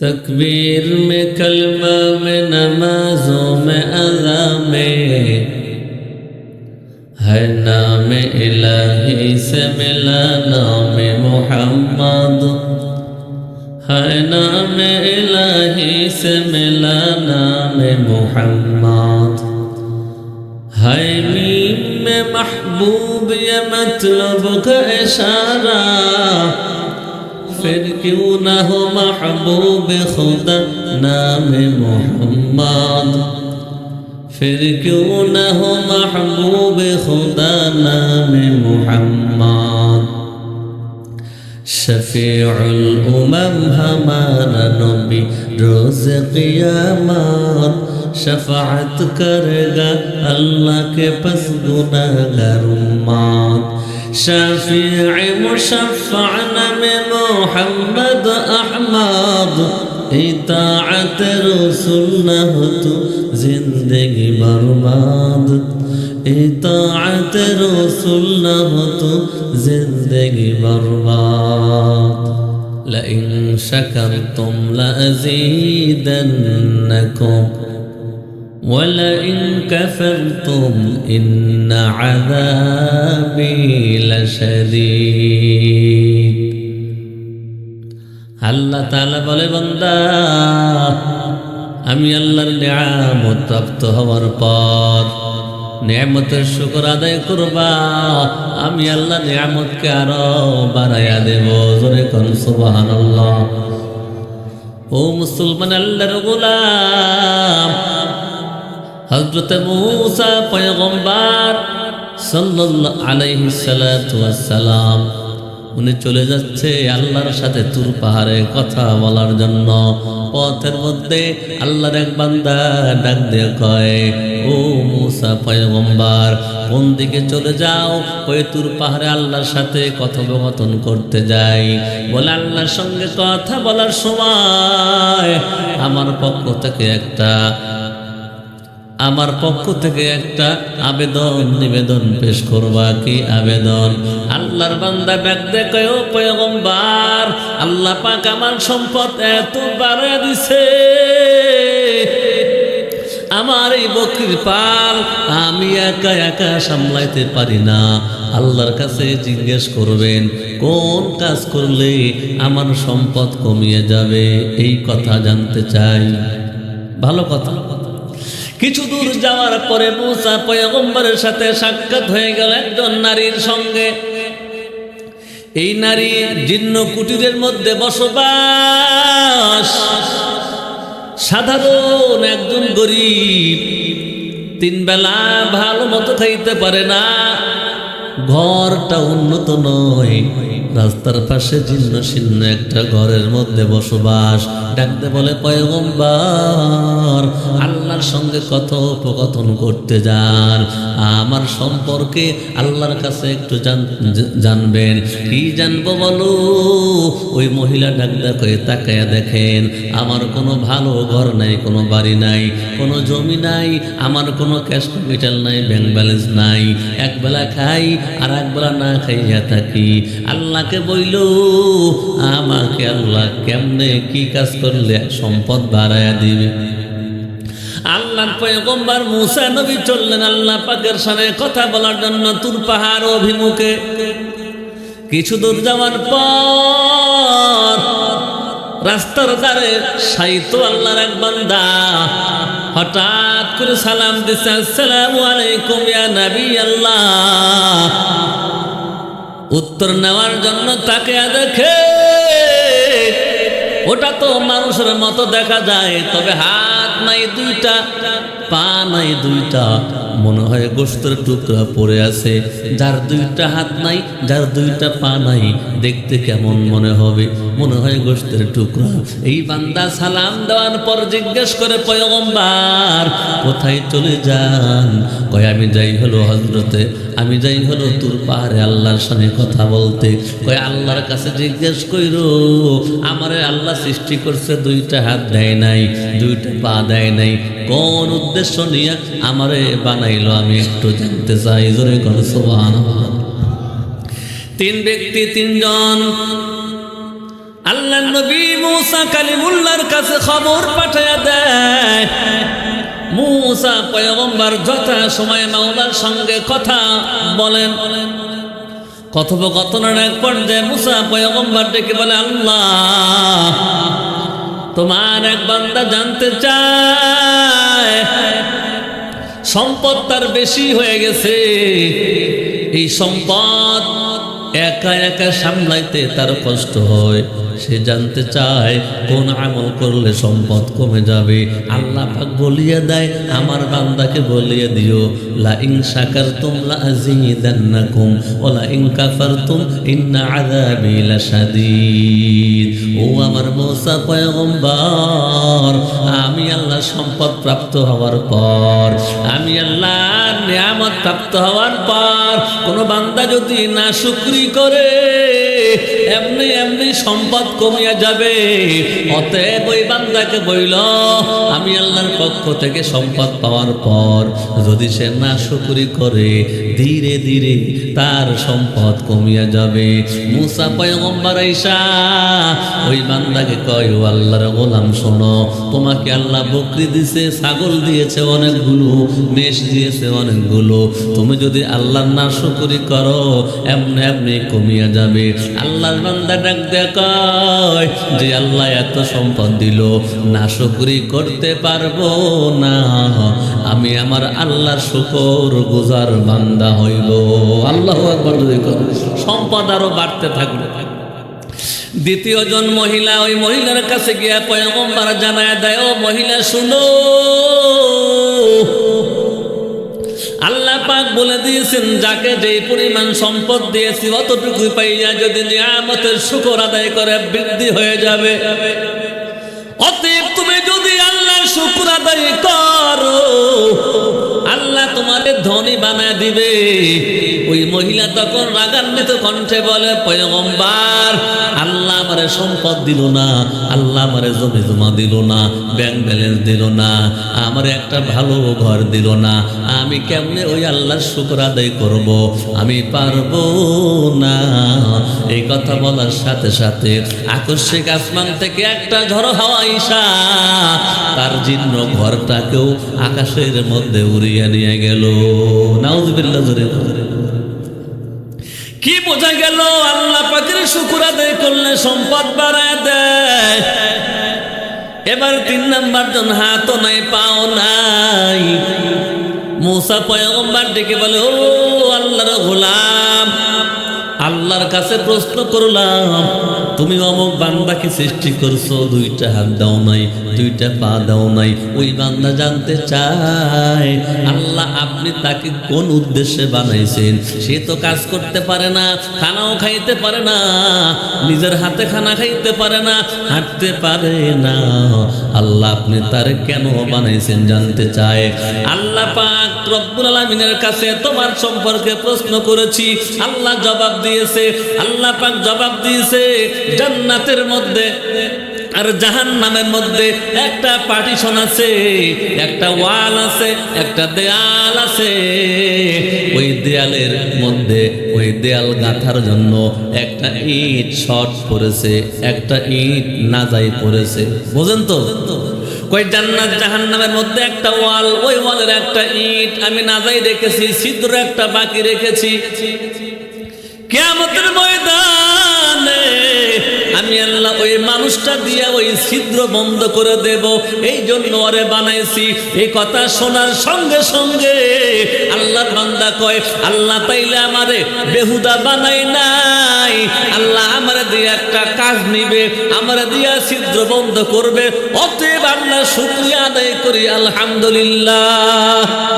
تکبیر میں کلمہ میں نمازوں میں ادا میں ہے نام الہی سے ملا نام محمد ہے نام الہی سے ملا نام محمد ہے میم میں محبوب یہ مطلب کا اشارہ মুসাফির কিউ না হো মাহবুবে খুদা নামে মোহাম্মদ। ফির কিউ না হো মাহবুবে খুদা নামে মোহাম্মদ। শফিউল উমম হামারা নবী, রোজ কিয়ামত। শফাত করগা আল্লাহ কে পাস গুনাহগার উম্মত। شفيع مشفعنا من محمد أحمد. اطاعت رسولنه زندگی برباد. اطاعت رسولنه زندق برباد. لئن شكرتم لأزيدنكم. ولئن كفرتم إن عذابي لشديد আল্লাহ তাআলা বলে বান্দা আমি আল্লাহর নিয়ামত প্রাপ্ত হওয়ার পর নিয়ামতের শুকর আদায় করবা আমি আল্লাহ নিয়ামতকে আরো বাড়াইয়া দেব জোরে কোন সুবহানাল্লাহ ও মুসলমান আল্লাহর গোলাম হজরত মুসা পয়গম্বর সাল্লাল্লাহু আলাইহি ওয়াসসালাম। উনি চলে যাচ্ছে আল্লাহর সাথে তুর পাহাড়ে কথা বলার জন্য। পথের মধ্যে আল্লাহর এক বান্দা ডাক দিয়ে কয়, ও মুসা পয়গম্বর, কোন দিকে চলে যাও? ওই তুর পাহাড়ে আল্লাহর সাথে কথোপকথন করতে যাই। বলে, আল্লাহর সঙ্গে কথা বলার সময় আমার পক্ষ থেকে একটা আমার পক্ষ থেকে একটা আবেদন, নিবেদন পেশ করবা কি আবেদন? আল্লাহর বান্দা ব্যাগ দেখে ও পয়গম্বার, আল্লাহ পাক আমার সম্পদ এত বাড়ায় দিছে। আমার এই বকরির পাল আমি একা একা সামলাইতে পারি না। আল্লাহর কাছে জিজ্ঞেস করবেন, কোন কাজ করলে আমার সম্পদ কমিয়ে যাবে? এই কথা জানতে চাই। ভালো কথা। কিছু দূর যাওয়ার পরে মুসা পয়গম্বরের সাথে সাক্ষাৎ হয়ে গেল একজন নারীর সঙ্গে। এই নারী জীর্ণ কুটিরের মধ্যে বসবাস। সাধারণ একজন গরিব। তিন বেলা ভালো মতো খাইতে পারে না। ঘরটা উন্নত নয়। রাস্তার পাশে জীর্ণ শীর্ণ একটা ঘরের মধ্যে বসবাস। ডাকতে বলে, পয়গম্বর, আল্লাহর সঙ্গে কথোপকথন করতে যান। আমার সম্পর্কে আল্লাহর কাছে একটু জান- জানবেন। কি জানব বলো? ওই মহিলা ডাকদা কয়ে, তাকায়া দেখেন, আমার কোনো ভালো ঘর নাই, কোনো বাড়ি নাই, কোনো জমি নাই, আমার কোনো ক্যাশ ক্যাপিটাল নাই, ব্যাংক ব্যালেন্স নাই। একবেলা খাই আর একবেলা না খাইয়া থাকি। আল্লাহকে বইল, আমাকে আল্লাহ কেমনে কি কাজ করলে সম্পদ বাড়ায়া দিবে? আল্লাহ কথা বলার জন্য পাহাড় অভিমুখে। কিছু দূর যাওয়ার রাস্তার ধারে সাইত আল্লাহর এক বান্দা হঠাৎ করে সালাম দিছে, আসসালামু আলাইকুম ইয়া নবী আল্লাহ। উত্তর নেওয়ার জন্য তাকে দেখে ওটা তো মানুষের মতো দেখা যায়, তবে হাত নাই দুইটা, পা নাই দুইটা। মনে হয় গোস্তের টুকরা পড়ে আছে। যার দুইটা হাত নাই, যার দুইটা পা নাই, দেখতে কেমন মনে হবে? মনে হয় গোস্তের টুকরা। এই বান্দা সালাম দেওয়ার পর জিজ্ঞেস করে, পয়গম্বার, কোথায় চলে যান? কয়, আমি যাই হলো হজরতে আমি যাই হলো তোর পাহাড়ে আল্লাহর সঙ্গে কথা বলতে। কয়, আল্লাহর কাছে জিজ্ঞেস কইর, আমারে আল্লাহ সৃষ্টি করছে দুইটা হাত দেয় নাই, দুইটা পা দেয় নাই। কোন উদ্দেশ্য নিয়ে আমারে বানাইলো আমি একটু জানতে চাই, জোরে কোন সোহান তিন ব্যক্তি, তিনজন। আল্লাহ নবী মুসা কালিমুল্লার কাছে খবর পাঠায়া দেয়। মুসা পয়গম্বর যথা সময় মাওলার সঙ্গে কথা বলেন। কথোপকথনের এক পর্যায়ে মুসা পয়গম্বর ডেকে বলে, আল্লাহ তোমার এক বান্দা জানতে চায় সম্পদ তার বেশি হয়ে গেছে। এই সম্পদ একা একা সামলাইতে তার কষ্ট হয়। সে জানতে চায়, কোন আমল করলে সম্পদ কমে যাবে। আল্লাহ পাক বলিয়ে দেয়, আমার বান্দাকে বলিয়ে দিও লা ইন শাকারতুম লা আযীদান্নাকুম ওয়া লা ইন কাফারতুম, ইন্না আযাবি লাশাদীদ। ও আমার মুসা পয়গম্বর, আমি আল্লাহ সম্পদ প্রাপ্ত হওয়ার পর, আমি আল্লাহ নিয়ামত প্রাপ্ত হওয়ার পর কোন বান্দা যদি না শুকরি করে, এমনি এমনি সম্পদ কমিয়া যাবে। অতএব ওই বান্দাকে বইল, আমি আল্লাহর পক্ষ থেকে সম্পদ পাওয়ার পর যদি সে না শুকরি করে ধীরে ধীরে তার সম্পদ কমিয়া যাবে। মুসা পয়গম্বর ঈশা, ওই বান্দাকে কয়, ও আল্লাহর গোলাম, শোনো, তোমাকে আল্লাহ বকরি দিছে, ছাগল দিয়েছে অনেকগুলো, মেষ দিয়েছে অনেকগুলো। তুমি যদি আল্লাহর না শুকরি করো, এমনি এমনি কমিয়া যাবে। আল্লাহর বান্দা ডাক দেখায় যে আল্লাহ এত সম্পদ দিল, না শুকরি করতে পারব না। আমি আমার আল্লাহর শুকর গুজার বান্দা হইব আল্লাহ একবার সম্পদ আরও বাড়তে থাকবে। দ্বিতীয় জন মহিলা, ওই মহিলার কাছে গিয়া পয়গম্বর জানায় দেয়, ও মহিলা, শুনো। আল্লাহ পাক বলে দিয়েছেন, যাকে যে পরিমাণ সম্পদ দিয়েছি অতটুকু পাইয়া যদি নিয়ামতের শুকর আদায় করে, বৃদ্ধি হয়ে যাবে। অতএব তুমি যদি আল্লাহর শুকর আদায় করো তোমাদের ধনী বানায় দিবে। ওই মহিলা তখন রাগান্বিত কণ্ঠে বলে, পয়গম্বার, আল্লাহ আমারে সম্পদ দিল না, আল্লাহ আমারে জমি জমা দিল না ব্যাংক ব্যালেন্স দিল না, আমার একটা ভালো ঘর দিল না আমি কেমনে ওই আল্লাহর শুকর আদায় করব? আমি পারব না। এই কথা বলার সাথে সাথে আকস্মিক আসমান থেকে একটা ঝড় হাওয়া ইসা তার জীর্ণ ঘরটাকেও আকাশের মধ্যে উড়িয়ে নিয়ে গেল। নাউজুবিল্লাহ, জোরে বলেন। কি বোঝা গেল? আল্লাহ পাকের শুকুর আদায় করলে সম্পদ বাড়ায় দেয়। এবার তিন নাম্বার জন হাত নাই, পাও নাই। মুসা পয়গম্বর ডেকে বলে ও আল্লাহর গোলাম আল্লাহর কাছে প্রশ্ন করলাম, তুমি অমুক বান্দাকে সৃষ্টি করছ? দুইটা হাত দাও নাই, দুইটা পা দাও নাই। ওই বান্দা জানতে চায়, আল্লাহ আপনি তাকে কোন উদ্দেশ্যে বানাইছেন? সে তো কাজ করতে পারে না, খানাও খাইতে পারে না, নিজের হাতে খানা খাইতে পারে না, হাঁটতে পারে না। আল্লাহ আপনি তার কেন বানাইছেন জানতে চায়? আল্লাহ পাক রব্বুল আলামিনের কাছে তোমার সম্পর্কে প্রশ্ন করেছি। আল্লাহ জবাব দিয়েছে আল্লাহ পাক জবাব দিয়েছে, জান্নাতের মধ্যে আর জাহান নামের মধ্যে একটা পার্টিশন আছে, একটা ওয়াল আছে, একটা দেয়াল আছে। ওই দেয়ালের মধ্যে, ওই দেয়াল গাঁথার জন্য একটা ইট শর্ট পড়েছে, একটা ইট নাজাই পড়েছে। বোঝেন তো? কই জান্নাত, জাহান্নামের মধ্যে একটা ওয়াল, ওই ওয়ালের একটা ইট আমি নাজাই রেখেছি, ছিদ্র একটা বাকি রেখেছি। কেয়ামতের ময়দানে আমি আল্লাহ ওই মানুষটা দিয়া ওই ছিদ্র বন্ধ করে দেব। এই জন্য ওরে বানাইছি। এই কথা শোনার সঙ্গে সঙ্গে আল্লাহ বান্দা কয়, আল্লাহ তাইলে আমারে বেহুদা বানাই নাই। আল্লাহ আমার দিয়ে একটা কাজ নিবে, আমার দিয়া ছিদ্র বন্ধ করবে। অতএব আল্লাহ শুক্রিয়া আদায় করি, আলহামদুলিল্লাহ।